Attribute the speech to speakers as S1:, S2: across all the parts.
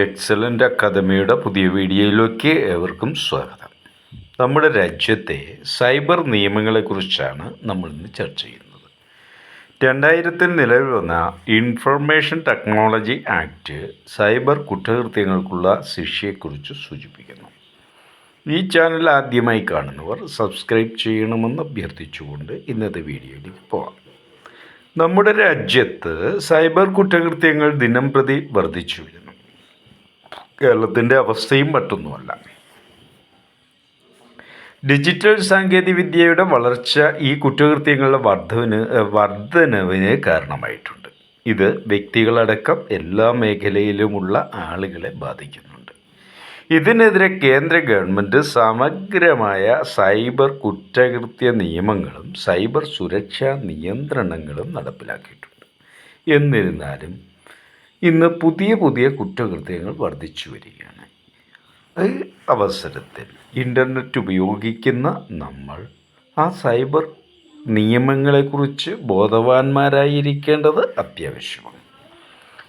S1: Excellent അക്കാദമിയുടെ പുതിയ വീഡിയോയിലേക്ക് ഏവർക്കും സ്വാഗതം. നമ്മുടെ രാജ്യത്തെ സൈബർ നിയമങ്ങളെക്കുറിച്ചാണ് നമ്മൾ ഇന്ന് ചർച്ച ചെയ്യുന്നത്. രണ്ടായിരത്തിൽ നിലവിൽ വന്ന ഇൻഫർമേഷൻ ടെക്നോളജി ആക്ട് സൈബർ കുറ്റകൃത്യങ്ങൾക്കുള്ള ശിക്ഷയെക്കുറിച്ച് സൂചിപ്പിക്കുന്നു. ഈ ചാനൽ ആദ്യമായി കാണുന്നവർ സബ്സ്ക്രൈബ് ചെയ്യണമെന്ന് അഭ്യർത്ഥിച്ചുകൊണ്ട് ഇന്നത്തെ വീഡിയോയിലേക്ക് പോകാം നമ്മുടെ രാജ്യത്ത് സൈബർ കുറ്റകൃത്യങ്ങൾ ദിനം പ്രതി വർദ്ധിച്ചു വരുന്നു കേരളത്തിന്റെ അവസ്ഥയും മറ്റൊന്നുമല്ല. ഡിജിറ്റൽ സാങ്കേതികവിദ്യയുടെ വളർച്ച ഈ കുറ്റകൃത്യങ്ങളുടെ വർദ്ധവിന് വർധനവിന് കാരണമായിട്ടുണ്ട്. ഇത് വ്യക്തികളടക്കം എല്ലാ മേഖലയിലുമുള്ള ആളുകളെ ബാധിക്കുന്നുണ്ട്. ഇതിനെതിരെ കേന്ദ്ര ഗവൺമെന്റ് സമഗ്രമായ സൈബർ കുറ്റകൃത്യ നിയമങ്ങളും സൈബർ സുരക്ഷാ നിയന്ത്രണങ്ങളും നടപ്പിലാക്കിയിട്ടുണ്ട്. എന്നിരുന്നാലും ഇന്ന് പുതിയ പുതിയ കുറ്റകൃത്യങ്ങൾ വർദ്ധിച്ചു വരികയാണ്. ഈ അവസരത്തിൽ ഇന്റർനെറ്റ് ഉപയോഗിക്കുന്ന നമ്മൾ ആ സൈബർ നിയമങ്ങളെക്കുറിച്ച് ബോധവാന്മാരായിരിക്കേണ്ടത് അത്യാവശ്യമാണ്.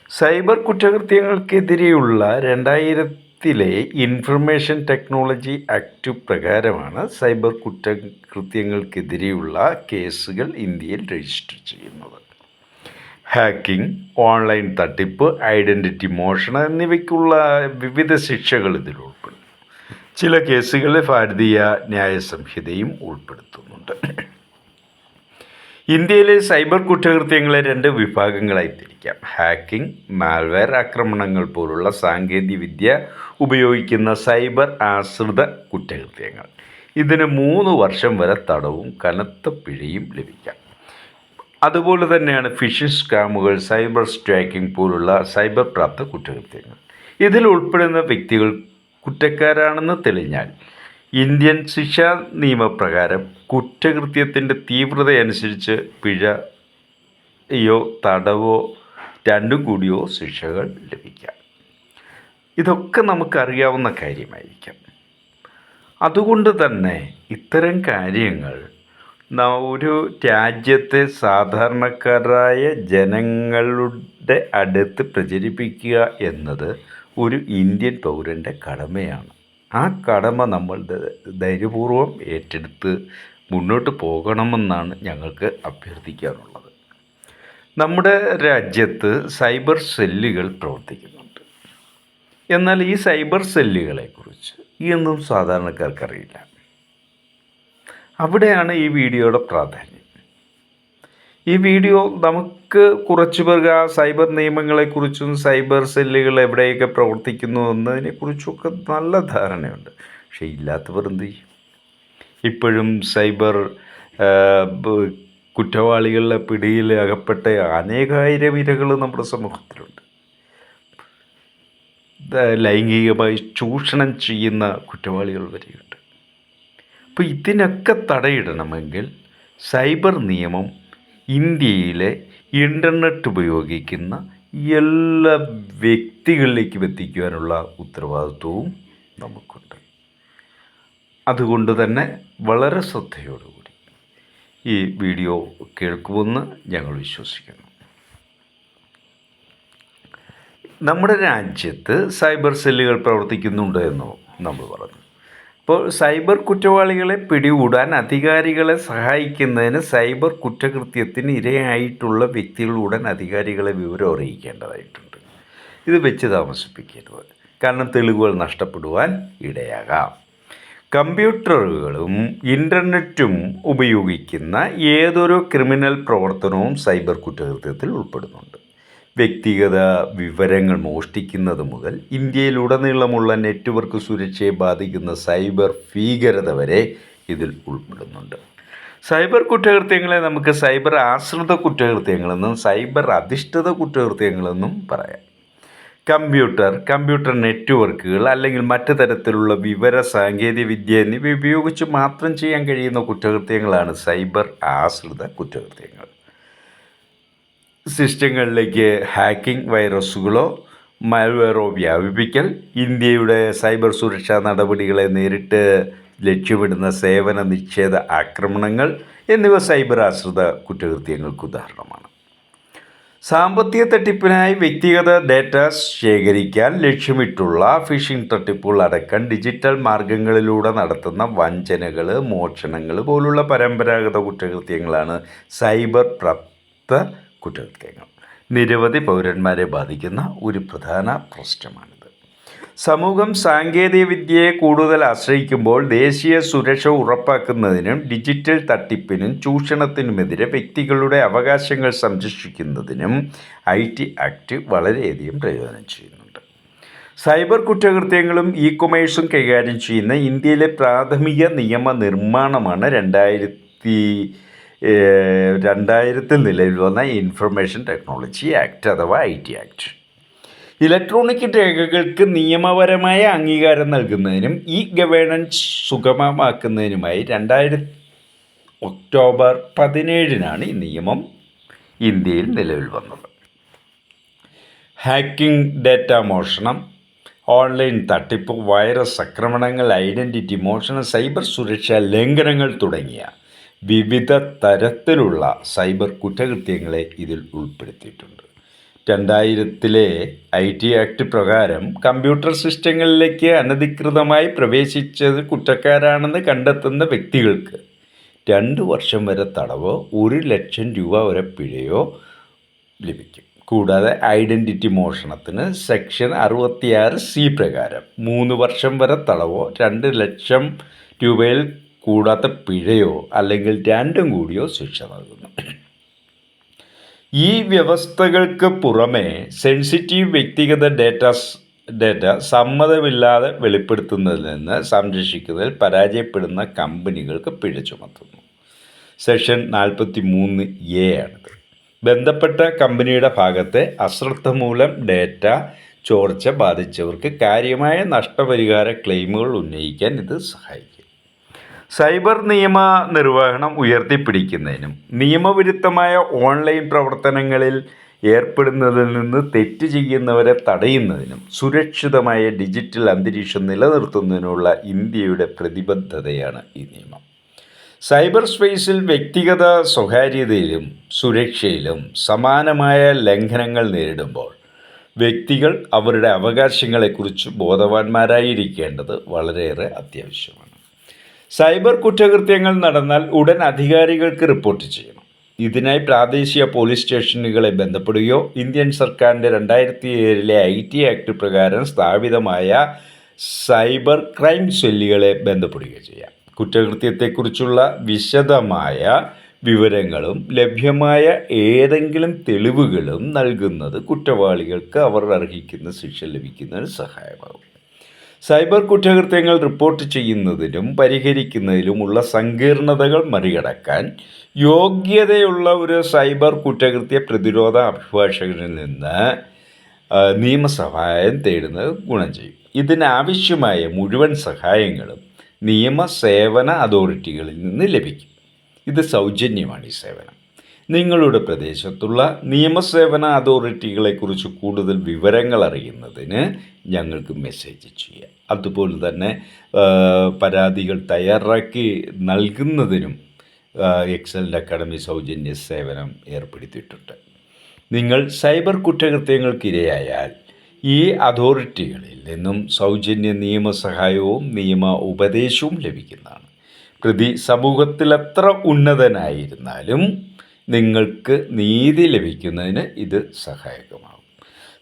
S1: സൈബർ കുറ്റകൃത്യങ്ങൾക്കെതിരെയുള്ള രണ്ടായിരത്തിലെ ഇൻഫർമേഷൻ ടെക്നോളജി ആക്ട് പ്രകാരമാണ് സൈബർ കുറ്റകൃത്യങ്ങൾക്കെതിരെയുള്ള കേസുകൾ ഇന്ത്യയിൽ രജിസ്റ്റർ ചെയ്യുന്നത്. ഹാക്കിംഗ് ഓൺലൈൻ തട്ടിപ്പ് ഐഡന്റിറ്റി മോഷണം എന്നിവയ്ക്കുള്ള വിവിധ ശിക്ഷകൾ ഇതിൽ ഉൾപ്പെടുന്നു. ചില കേസുകളിൽ ഭാരതീയ ന്യായ സംഹിതയും ഉൾപ്പെടുത്തുന്നുണ്ട്. ഇന്ത്യയിലെ സൈബർ കുറ്റകൃത്യങ്ങളെ രണ്ട് വിഭാഗങ്ങളായി തിരിക്കാം. ഹാക്കിംഗ് മാൽവെയർ ആക്രമണങ്ങൾ പോലുള്ള സാങ്കേതികവിദ്യ ഉപയോഗിക്കുന്ന സൈബർ ആശ്രിത കുറ്റകൃത്യങ്ങൾ. ഇതിന് മൂന്ന് വർഷം വരെ തടവും കനത്ത പിഴയും ലഭിക്കാം. അതുപോലെ തന്നെയാണ് ഫിഷിംഗ് സ്കാമുകൾ സൈബർ സ്ട്രാക്കിംഗ് പോലുള്ള സൈബർ പ്രാപ്ത കുറ്റകൃത്യങ്ങൾ. ഇതിൽ ഉൾപ്പെടുന്ന വ്യക്തികൾ കുറ്റക്കാരാണെന്ന് തെളിഞ്ഞാൽ ഇന്ത്യൻ ശിക്ഷാ നിയമപ്രകാരം കുറ്റകൃത്യത്തിന്റെ തീവ്രതയനുസരിച്ച് പിഴയോ തടവോ രണ്ടും കൂടിയോ ശിക്ഷകൾ ലഭിക്കാം. ഇതൊക്കെ നമുക്കറിയാവുന്ന കാര്യമായിരിക്കാം. അതുകൊണ്ട് തന്നെ ഇത്തരം കാര്യങ്ങൾ ഒരു രാജ്യത്തെ സാധാരണക്കാരായ ജനങ്ങളുടെ അടുത്ത് പ്രചരിപ്പിക്കുക എന്നത് ഒരു ഇന്ത്യൻ പൗരന്റെ കടമയാണ്. ആ കടമ നമ്മൾ ധൈര്യപൂർവം ഏറ്റെടുത്ത് മുന്നോട്ട് പോകണമെന്നാണ് ഞങ്ങൾക്ക് അഭ്യർത്ഥിക്കാനുള്ളത്. നമ്മുടെ രാജ്യത്ത് സൈബർ സെല്ലുകൾ പ്രവർത്തിക്കുന്നുണ്ട്. എന്നാൽ ഈ സൈബർ സെല്ലുകളെക്കുറിച്ച് ഇന്നും സാധാരണക്കാർക്കറിയില്ല. അവിടെയാണ് ഈ വീഡിയോയുടെ പ്രാധാന്യം. ഈ വീഡിയോ നമുക്ക് കുറച്ച് പേർക്ക് ആ സൈബർ നിയമങ്ങളെക്കുറിച്ചും സൈബർ സെല്ലുകൾ എവിടെയൊക്കെ പ്രവർത്തിക്കുന്നു എന്നതിനെക്കുറിച്ചൊക്കെ നല്ല ധാരണയുണ്ട്. പക്ഷേ ഇല്ലാത്തവർ എന്ത് ചെയ്യും? ഇപ്പോഴും സൈബർ കുറ്റവാളികളുടെ പിടിയിൽ അകപ്പെട്ട അനേകായിരം ഇരകൾ നമ്മുടെ സമൂഹത്തിലുണ്ട്. ലൈംഗികമായി ചൂഷണം ചെയ്യുന്ന കുറ്റവാളികൾ വരെയുണ്ട്. അപ്പോൾ ഇതിനൊക്കെ തടയിടണമെങ്കിൽ സൈബർ നിയമം ഇന്ത്യയിലെ ഇന്റർനെറ്റ് ഉപയോഗിക്കുന്ന എല്ലാ വ്യക്തികളിലേക്കും എത്തിക്കുവാനുള്ള ഉത്തരവാദിത്വവും നമുക്കുണ്ട്. അതുകൊണ്ട് തന്നെ വളരെ ശ്രദ്ധയോടുകൂടി ഈ വീഡിയോ കേൾക്കുമെന്ന് ഞങ്ങൾ വിശ്വസിക്കുന്നു. നമ്മുടെ രാജ്യത്ത് സൈബർ സെല്ലുകൾ പ്രവർത്തിക്കുന്നുണ്ട് എന്നോ നമ്മൾ പറഞ്ഞു. അപ്പോൾ സൈബർ കുറ്റവാളികളെ പിടികൂടാൻ അധികാരികളെ സഹായിക്കുന്നതിന് സൈബർ കുറ്റകൃത്യത്തിന് ഇരയായിട്ടുള്ള വ്യക്തികളുടൻ അധികാരികളെ വിവരം അറിയിക്കേണ്ടതായിട്ടുണ്ട്. ഇത് വെച്ച് താമസിപ്പിക്കരുത് കാരണം തെളിവുകൾ നഷ്ടപ്പെടുവാൻ ഇടയാകാം. കമ്പ്യൂട്ടറുകളും ഇന്റർനെറ്റും ഉപയോഗിക്കുന്ന ഏതൊരു ക്രിമിനൽ പ്രവർത്തനവും സൈബർ കുറ്റകൃത്യത്തിൽ ഉൾപ്പെടുന്നുണ്ട്. വ്യക്തിഗത വിവരങ്ങൾ മോഷ്ടിക്കുന്നത് മുതൽ ഇന്ത്യയിലുടനീളമുള്ള നെറ്റ്വർക്ക് സുരക്ഷയെ ബാധിക്കുന്ന സൈബർ ഭീകരത വരെ ഇതിൽ ഉൾപ്പെടുന്നുണ്ട്. സൈബർ കുറ്റകൃത്യങ്ങളെ നമുക്ക് സൈബർ ആശ്രിത കുറ്റകൃത്യങ്ങളെന്നും സൈബർ അധിഷ്ഠിത കുറ്റകൃത്യങ്ങളെന്നും പറയാം. കമ്പ്യൂട്ടർ കമ്പ്യൂട്ടർ നെറ്റ്വർക്കുകൾ അല്ലെങ്കിൽ മറ്റു തരത്തിലുള്ള വിവര സാങ്കേതിക വിദ്യ എന്നിവ ഉപയോഗിച്ച് മാത്രം ചെയ്യാൻ കഴിയുന്ന കുറ്റകൃത്യങ്ങളാണ് സൈബർ ആശ്രിത കുറ്റകൃത്യങ്ങൾ. സിസ്റ്റങ്ങളിലേക്ക് ഹാക്കിംഗ് വൈറസുകളോ മാൽവെയറോ വ്യാപിപ്പിക്കൽ ഇന്ത്യയുടെ സൈബർ സുരക്ഷാ നടപടികളെ നേരിട്ട് ലക്ഷ്യമിടുന്ന സേവന നിഷേധ ആക്രമണങ്ങൾ എന്നിവ സൈബർ ആശ്രിത കുറ്റകൃത്യങ്ങൾക്ക് ഉദാഹരണമാണ്. സാമ്പത്തിക തട്ടിപ്പിനായി വ്യക്തിഗത ഡാറ്റ ശേഖരിക്കാൻ ലക്ഷ്യമിട്ടുള്ള ഫിഷിംഗ് തട്ടിപ്പുകൾ അടക്കം ഡിജിറ്റൽ മാർഗങ്ങളിലൂടെ നടത്തുന്ന വഞ്ചനകൾ മോഷണങ്ങൾ പോലുള്ള പരമ്പരാഗത കുറ്റകൃത്യങ്ങളാണ് സൈബർ പ്രാപ്ത കുറ്റകൃത്യങ്ങൾ. നിരവധി പൗരന്മാരെ ബാധിക്കുന്ന ഒരു പ്രധാന പ്രശ്നമാണിത്. സമൂഹം സാങ്കേതികവിദ്യയെ കൂടുതൽ ആശ്രയിക്കുമ്പോൾ ദേശീയ സുരക്ഷ ഉറപ്പാക്കുന്നതിനും ഡിജിറ്റൽ തട്ടിപ്പിനും ചൂഷണത്തിനുമെതിരെ വ്യക്തികളുടെ അവകാശങ്ങൾ സംരക്ഷിക്കുന്നതിനും ഐ ടി ആക്ട് വളരെയധികം പ്രയോജനം ചെയ്യുന്നുണ്ട്. സൈബർ കുറ്റകൃത്യങ്ങളും ഇ കൊമേഴ്സും കൈകാര്യം ചെയ്യുന്ന ഇന്ത്യയിലെ പ്രാഥമിക നിയമ നിർമ്മാണമാണ് രണ്ടായിരത്തി രണ്ടായിരത്തിൽ നിലവിൽ വന്ന ഇൻഫർമേഷൻ ടെക്നോളജി ആക്ട് അഥവാ ഐ ടി ആക്ട് ഇലക്ട്രോണിക് രേഖകൾക്ക് നിയമപരമായ അംഗീകാരം നൽകുന്നതിനും ഇ ഗവേണൻസ് സുഗമമാക്കുന്നതിനുമായി രണ്ടായിരത്തി ഒക്ടോബർ പതിനേഴിനാണ് ഈ നിയമം ഇന്ത്യയിൽ നിലവിൽ വന്നത് ഹാക്കിംഗ് ഡാറ്റ മോഷണം ഓൺലൈൻ തട്ടിപ്പ് വൈറസ് ആക്രമണങ്ങൾ ഐഡന്റിറ്റി മോഷണം സൈബർ സുരക്ഷാ ലംഘനങ്ങൾ തുടങ്ങിയ വിവിധ തരത്തിലുള്ള സൈബർ കുറ്റകൃത്യങ്ങളെ ഇതിൽ ഉൾപ്പെടുത്തിയിട്ടുണ്ട്. രണ്ടായിരത്തിലെ ഐ ടി ആക്ട് പ്രകാരം കമ്പ്യൂട്ടർ സിസ്റ്റങ്ങളിലേക്ക് അനധികൃതമായി പ്രവേശിച്ചത് കുറ്റക്കാരാണെന്ന് കണ്ടെത്തുന്ന വ്യക്തികൾക്ക് രണ്ട് വർഷം വരെ തടവോ ഒരു ലക്ഷം രൂപ വരെ പിഴയോ ലഭിക്കും. കൂടാതെ ഐഡന്റിറ്റി മോഷണത്തിന് സെക്ഷൻ അറുപത്തിയാറ് സി പ്രകാരം മൂന്ന് വർഷം വരെ തടവോ രണ്ട് ലക്ഷം രൂപയിൽ കൂടാത്ത പിഴയോ അല്ലെങ്കിൽ രണ്ടും കൂടിയോ ശിക്ഷ നൽകുന്നു. ഈ വ്യവസ്ഥകൾക്ക് പുറമെ സെൻസിറ്റീവ് വ്യക്തിഗത ഡേറ്റ ഡേറ്റ സമ്മതമില്ലാതെ വെളിപ്പെടുത്തുന്നതിൽ നിന്ന് സംരക്ഷിക്കുന്നതിൽ പരാജയപ്പെടുന്ന കമ്പനികൾക്ക് പിഴ ചുമത്തുന്നു. സെക്ഷൻ നാൽപ്പത്തി മൂന്ന് എ ആണിത്. ബന്ധപ്പെട്ട കമ്പനിയുടെ ഭാഗത്തെ അശ്രദ്ധ മൂലം ഡേറ്റ ചോർച്ച ബാധിച്ചവർക്ക് കാര്യമായ നഷ്ടപരിഹാര ക്ലെയിമുകൾ ഉന്നയിക്കാൻ ഇത് സഹായിക്കും സൈബർ നിയമ നിർവഹണം ഉയർത്തിപ്പിടിക്കുന്നതിനും നിയമവിരുദ്ധമായ ഓൺലൈൻ പ്രവർത്തനങ്ങളിൽ ഏർപ്പെടുന്നതിൽ നിന്ന് തെറ്റ് ചെയ്യുന്നവരെ തടയുന്നതിനും സുരക്ഷിതമായ ഡിജിറ്റൽ അന്തരീക്ഷം നിലനിർത്തുന്നതിനുള്ള ഇന്ത്യയുടെ പ്രതിബദ്ധതയാണ് ഈ നിയമം. സൈബർ സ്പേസിൽ വ്യക്തിഗത സ്വകാര്യതയിലും സുരക്ഷയിലും സമാനമായ ലംഘനങ്ങൾ നേരിടുമ്പോൾ വ്യക്തികൾ അവരുടെ അവകാശങ്ങളെക്കുറിച്ച് ബോധവാന്മാരായിരിക്കേണ്ടത് വളരെയേറെ അത്യാവശ്യമാണ്. സൈബർ കുറ്റകൃത്യങ്ങൾ നടന്നാൽ ഉടൻ അധികാരികൾക്ക് റിപ്പോർട്ട് ചെയ്യണം ഇതിനായി പ്രാദേശിക പോലീസ് സ്റ്റേഷനുകളെ ബന്ധപ്പെടുകയോ ഇന്ത്യൻ സർക്കാരിന്റെ രണ്ടായിരത്തി ഏഴിലെ ഐ ടി ആക്ട് പ്രകാരം സ്ഥാപിതമായ സൈബർ ക്രൈം സെല്ലുകളെ ബന്ധപ്പെടുകയോ ചെയ്യാം. കുറ്റകൃത്യത്തെക്കുറിച്ചുള്ള വിശദമായ വിവരങ്ങളും ലഭ്യമായ ഏതെങ്കിലും തെളിവുകളും നൽകുന്നത് കുറ്റവാളികൾക്ക് അവർ അർഹിക്കുന്ന ശിക്ഷ ലഭിക്കുന്നതിന് സഹായമാകും. സൈബർ കുറ്റകൃത്യങ്ങൾ റിപ്പോർട്ട് ചെയ്യുന്നതിലും പരിഹരിക്കുന്നതിലുമുള്ള സങ്കീർണതകൾ മറികടക്കാൻ യോഗ്യതയുള്ള ഒരു സൈബർ കുറ്റകൃത്യ പ്രതിരോധ അഭിഭാഷകനിൽ നിന്ന് നിയമസഹായം തേടുന്നത് ഗുണം ചെയ്യും. ഇതിനാവശ്യമായ മുഴുവൻ സഹായങ്ങളും നിയമസേവന അതോറിറ്റികളിൽ നിന്ന് ലഭിക്കും. ഇത് സൗജന്യമാണ് ഈ സേവനം. നിങ്ങളുടെ പ്രദേശത്തുള്ള നിയമസേവന അതോറിറ്റികളെക്കുറിച്ച് കൂടുതൽ വിവരങ്ങൾ അറിയുന്നതിന് ഞങ്ങൾക്ക് മെസ്സേജ് ചെയ്യാം. അതുപോലെ തന്നെ പരാതികൾ തയ്യാറാക്കി നൽകുന്നതിനും എക്സലന്റ് അക്കാഡമി സൗജന്യ സേവനം ഏർപ്പെടുത്തിയിട്ടുണ്ട്. നിങ്ങൾ സൈബർ കുറ്റകൃത്യങ്ങൾക്കിരയായാൽ ഈ അതോറിറ്റികളിൽ നിന്നും സൗജന്യ നിയമസഹായവും നിയമ ഉപദേശവും ലഭിക്കുന്നതാണ്. പ്രതി സമൂഹത്തിൽ എത്ര ഉന്നതനായിരുന്നാലും നിങ്ങൾക്ക് നീതി ലഭിക്കുന്നതിന് ഇത് സഹായകമാകും.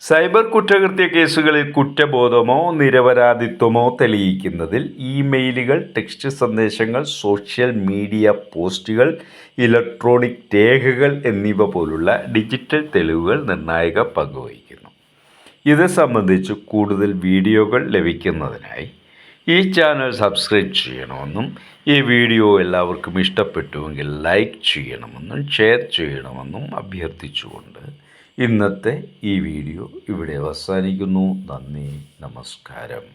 S1: സൈബർ കുറ്റകൃത്യ കേസുകളിൽ കുറ്റബോധമോ നിരപരാധിത്വമോ തെളിയിക്കുന്നതിൽ ഇമെയിലുകൾ ടെക്സ്റ്റ് സന്ദേശങ്ങൾ സോഷ്യൽ മീഡിയ പോസ്റ്റുകൾ ഇലക്ട്രോണിക് രേഖകൾ എന്നിവ പോലുള്ള ഡിജിറ്റൽ തെളിവുകൾ നിർണായക പങ്കുവഹിക്കുന്നു ഇത് സംബന്ധിച്ച് കൂടുതൽ വീഡിയോകൾ ലഭിക്കുന്നതിനായി ഈ ചാനൽ സബ്സ്ക്രൈബ് ചെയ്യണമെന്നും ഈ വീഡിയോ എല്ലാവർക്കും ഇഷ്ടപ്പെട്ടുവെങ്കിൽ ലൈക്ക് ചെയ്യണമെന്നും ഷെയർ ചെയ്യണമെന്നും അഭ്യർത്ഥിച്ചുകൊണ്ട് ഇന്നത്തെ ഈ വീഡിയോ ഇവിടെ അവസാനിക്കുന്നു. നന്ദി നമസ്കാരം.